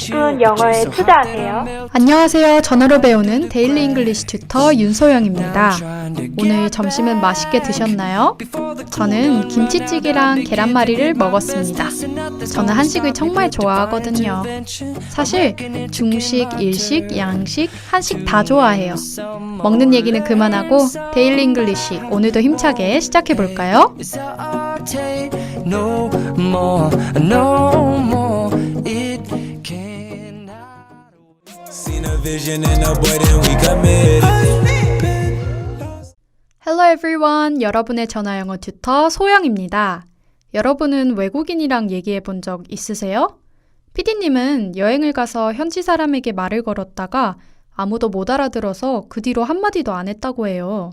30분 영어에 투자하세요. 안녕하세요. 전어로 배우는 데일리 잉글리시 튜터 윤소영입니다. 오늘 점심은 맛있게 드셨나요? 저는 김치찌개랑 계란말이를 먹었습니다. 저는 한식을 정말 좋아하거든요. 사실 중식, 일식, 양식, 한식 다 좋아해요. 먹는 얘기는 그만하고 데일리 잉글리시 오늘도 힘차게 시작해 볼까요? No more, no more. Hello everyone. 여러분의 전화 영어 튜터 소영입니다. 여러분은 외국인이랑 얘기해 본 적 있으세요? 피디님은 여행을 가서 현지 사람에게 말을 걸었다가 아무도 못 알아들어서 그 뒤로 한마디도 안 했다고 해요.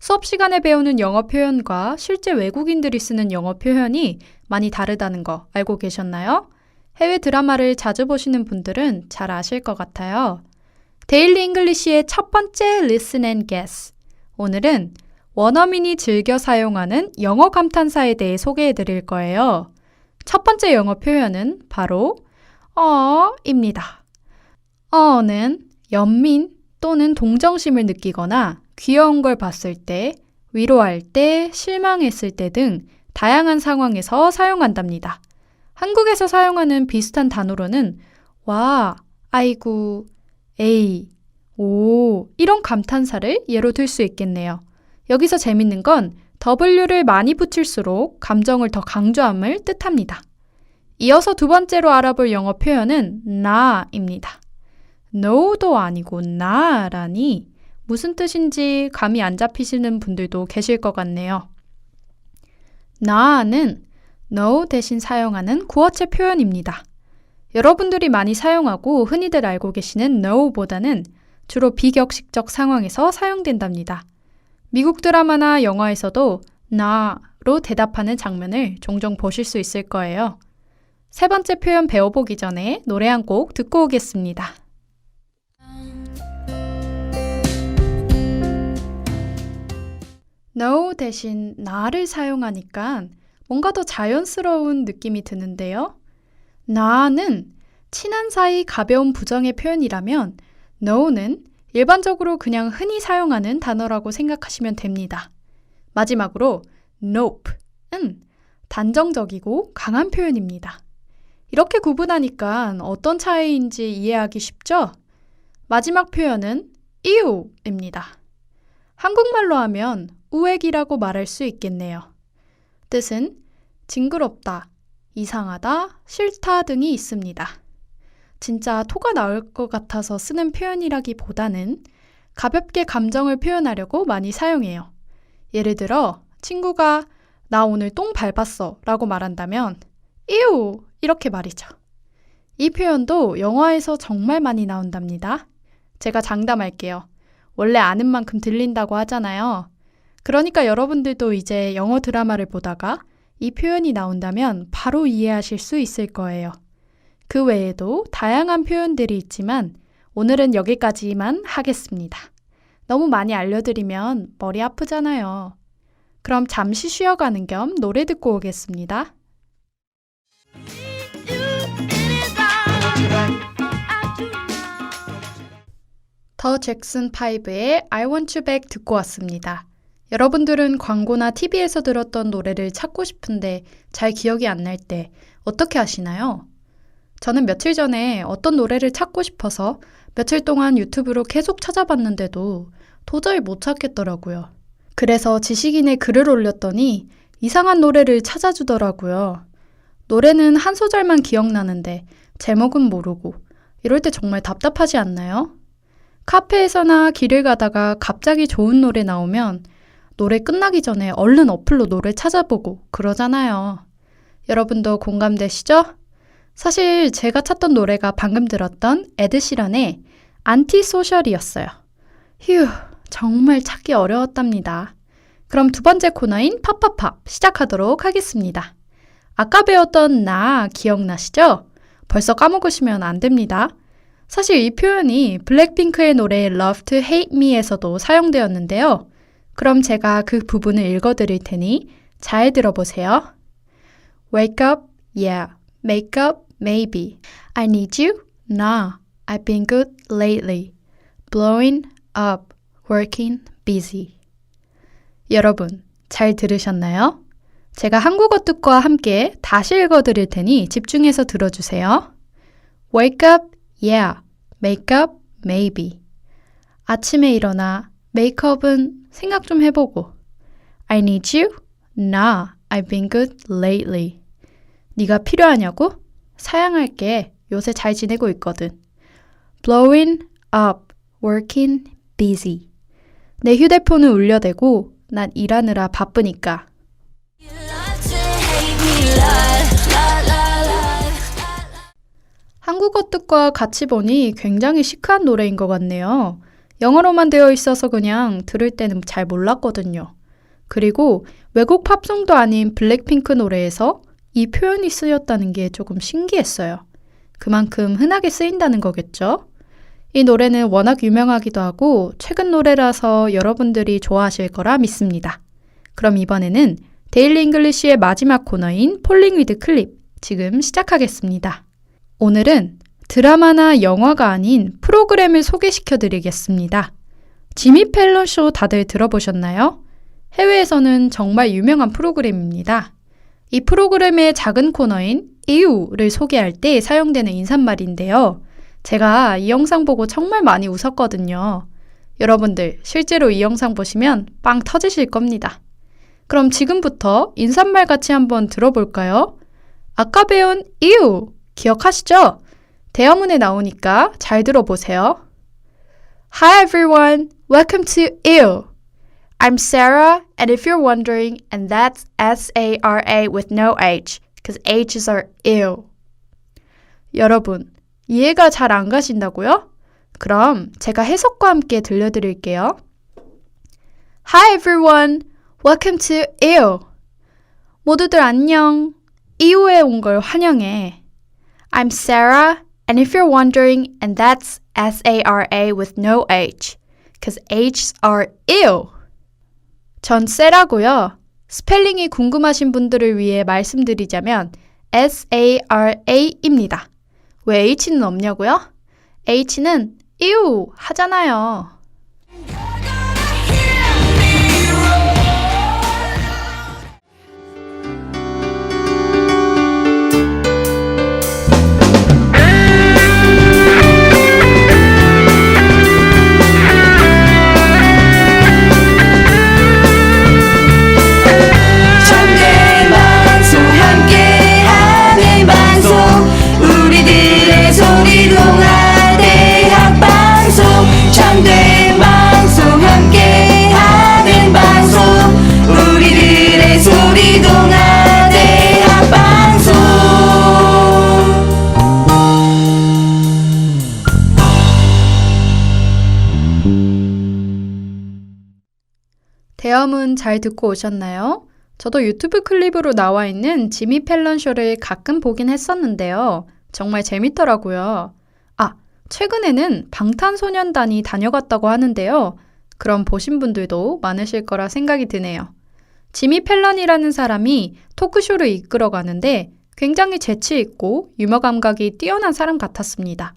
수업 시간에 배우는 영어 표현과 실제 외국인들이 쓰는 영어 표현이 많이 다르다는 거 알고 계셨나요? 해외 드라마를 자주 보시는 분들은 잘 아실 것 같아요. 데일리 잉글리시의 첫 번째 Listen and Guess. 오늘은 원어민이 즐겨 사용하는 영어 감탄사에 대해 소개해 드릴 거예요. 첫 번째 영어 표현은 바로 어입니다. 어는 연민 또는 동정심을 느끼거나 귀여운 걸 봤을 때, 위로할 때, 실망했을 때 등 다양한 상황에서 사용한답니다. 한국에서 사용하는 비슷한 단어로는 와, 아이고, 에이, 오, 이런 감탄사를 예로 들 수 있겠네요. 여기서 재밌는 건 W를 많이 붙일수록 감정을 더 강조함을 뜻합니다. 이어서 두 번째로 알아볼 영어 표현은 나입니다. no도 아니고 나라니 무슨 뜻인지 감이 안 잡히시는 분들도 계실 것 같네요. 나는 no 대신 사용하는 구어체 표현입니다. 여러분들이 많이 사용하고 흔히들 알고 계시는 no보다는 주로 비격식적 상황에서 사용된답니다. 미국 드라마나 영화에서도 나로 대답하는 장면을 종종 보실 수 있을 거예요. 세 번째 표현 배워보기 전에 노래 한 곡 듣고 오겠습니다. no 대신 나를 사용하니까 뭔가 더 자연스러운 느낌이 드는데요. 나는 친한 사이 가벼운 부정의 표현이라면 no는 일반적으로 그냥 흔히 사용하는 단어라고 생각하시면 됩니다. 마지막으로 nope은 단정적이고 강한 표현입니다. 이렇게 구분하니까 어떤 차이인지 이해하기 쉽죠? 마지막 표현은 이유입니다. 한국말로 하면 우액이라고 말할 수 있겠네요. 뜻은 징그럽다, 이상하다, 싫다 등이 있습니다. 진짜 토가 나올 것 같아서 쓰는 표현이라기보다는 가볍게 감정을 표현하려고 많이 사용해요. 예를 들어, 친구가 나 오늘 똥 밟았어 라고 말한다면, 이유! 이렇게 말이죠. 이 표현도 영화에서 정말 많이 나온답니다. 제가 장담할게요. 원래 아는 만큼 들린다고 하잖아요. 그러니까 여러분들도 이제 영어 드라마를 보다가 이 표현이 나온다면 바로 이해하실 수 있을 거예요. 그 외에도 다양한 표현들이 있지만 오늘은 여기까지만 하겠습니다. 너무 많이 알려드리면 머리 아프잖아요. 그럼 잠시 쉬어가는 겸 노래 듣고 오겠습니다. 더 잭슨 5의 I Want You Back 듣고 왔습니다. 여러분들은 광고나 TV에서 들었던 노래를 찾고 싶은데 잘 기억이 안 날 때 어떻게 하시나요? 저는 며칠 전에 어떤 노래를 찾고 싶어서 며칠 동안 유튜브로 계속 찾아봤는데도 도저히 못 찾겠더라고요. 그래서 지식인의 글을 올렸더니 이상한 노래를 찾아주더라고요. 노래는 한 소절만 기억나는데 제목은 모르고 이럴 때 정말 답답하지 않나요? 카페에서나 길을 가다가 갑자기 좋은 노래 나오면 노래 끝나기 전에 얼른 어플로 노래 찾아보고 그러잖아요. 여러분도 공감되시죠? 사실 제가 찾던 노래가 방금 들었던 에드시런의 안티소셜이었어요. 휴, 정말 찾기 어려웠답니다. 그럼 두 번째 코너인 팝팝팝 시작하도록 하겠습니다. 아까 배웠던 나 기억나시죠? 벌써 까먹으시면 안 됩니다. 사실 이 표현이 블랙핑크의 노래 Love to Hate Me에서도 사용되었는데요. 그럼 제가 그 부분을 읽어 드릴 테니 잘 들어보세요. Wake up, yeah, make up, maybe. I need you? Nah, I've been good lately. blowing up, working busy. 여러분, 잘 들으셨나요? 제가 한국어 뜻과 함께 다시 읽어드릴 테니 집중해서 들어주세요. Wake up, yeah. Make up, maybe. 아침에 일어나 메이크업은 생각 좀 해보고. I need you? Nah, I've been good lately. 네가 필요하냐고? 사양할게. 요새 잘 지내고 있거든. Blowing up, working busy. 내 휴대폰을 울려대고 난 일하느라 바쁘니까. 한국어 뜻과 같이 보니 굉장히 시크한 노래인 것 같네요. 영어로만 되어 있어서 그냥 들을 때는 잘 몰랐거든요. 그리고 외국 팝송도 아닌 블랙핑크 노래에서 이 표현이 쓰였다는 게 조금 신기했어요. 그만큼 흔하게 쓰인다는 거겠죠? 이 노래는 워낙 유명하기도 하고 최근 노래라서 여러분들이 좋아하실 거라 믿습니다. 그럼 이번에는 데일리 잉글리시의 마지막 코너인 폴링 위드 클립 지금 시작하겠습니다. 오늘은 드라마나 영화가 아닌 프로그램을 소개시켜 드리겠습니다. 지미 펠런 쇼 다들 들어보셨나요? 해외에서는 정말 유명한 프로그램입니다. 이 프로그램의 작은 코너인 이유를 소개할 때 사용되는 인사말인데요. 제가 이 영상 보고 정말 많이 웃었거든요. 여러분들 실제로 이 영상 보시면 빵 터지실 겁니다. 그럼 지금부터 인사말 같이 한번 들어볼까요? 아까 배운 이유 기억하시죠? 대화문에 나오니까 잘 들어보세요. Hi everyone, welcome to 이유. I'm Sarah, and if you're wondering, and that's S-A-R-A with no H, because H's are ill. 여러분, 이해가 잘 안 가신다고요? 그럼 제가 해석과 함께 들려드릴게요. Hi everyone, welcome to ill. 모두들 안녕. 이후에 온 걸 환영해. I'm Sarah, and if you're wondering, and that's S-A-R-A with no H, because H's are ill. 전 세라고요. 스펠링이 궁금하신 분들을 위해 말씀드리자면 S-A-R-A입니다. 왜 H는 없냐고요? H는 이유 하잖아요. 대화문 잘 듣고 오셨나요? 저도 유튜브 클립으로 나와 있는 지미 펠런 쇼를 가끔 보긴 했었는데요. 정말 재밌더라고요. 아, 최근에는 방탄소년단이 다녀갔다고 하는데요. 그럼 보신 분들도 많으실 거라 생각이 드네요. 지미 펠런이라는 사람이 토크쇼를 이끌어 가는데 굉장히 재치 있고 유머 감각이 뛰어난 사람 같았습니다.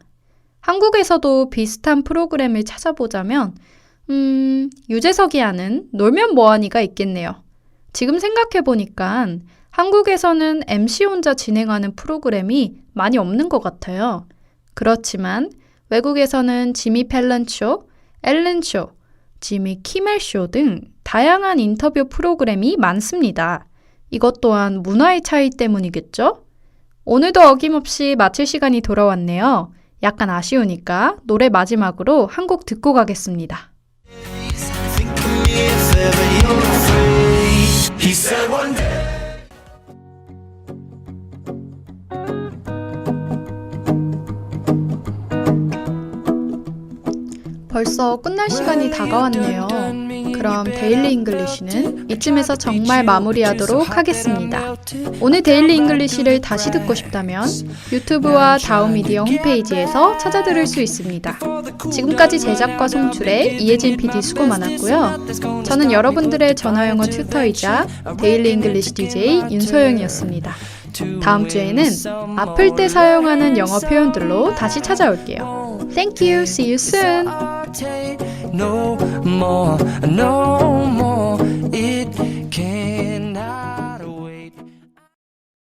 한국에서도 비슷한 프로그램을 찾아보자면 음, 유재석이 하는 놀면 뭐하니가 있겠네요. 지금 생각해보니까 한국에서는 MC 혼자 진행하는 프로그램이 많이 없는 것 같아요. 그렇지만 외국에서는 지미 펠런 쇼, 앨런 쇼, 지미 키멜 쇼 등 다양한 인터뷰 프로그램이 많습니다. 이것 또한 문화의 차이 때문이겠죠? 오늘도 어김없이 마칠 시간이 돌아왔네요. 약간 아쉬우니까 노래 마지막으로 한 곡 듣고 가겠습니다. 벌써 끝날 시간이 다가왔네요. 그럼 데일리 잉글리시는 이쯤에서 정말 마무리하도록 하겠습니다. 오늘 데일리 잉글리시를 다시 듣고 싶다면 유튜브와 다우미디어 홈페이지에서 찾아 들을 수 있습니다. 지금까지 제작과 송출에 이혜진 PD 수고 많았고요. 저는 여러분들의 전화영어 튜터이자 데일리 잉글리시 DJ 윤소영이었습니다. 다음 주에는 아플 때 사용하는 영어 표현들로 다시 찾아올게요. Thank you. See you soon. no more, no more.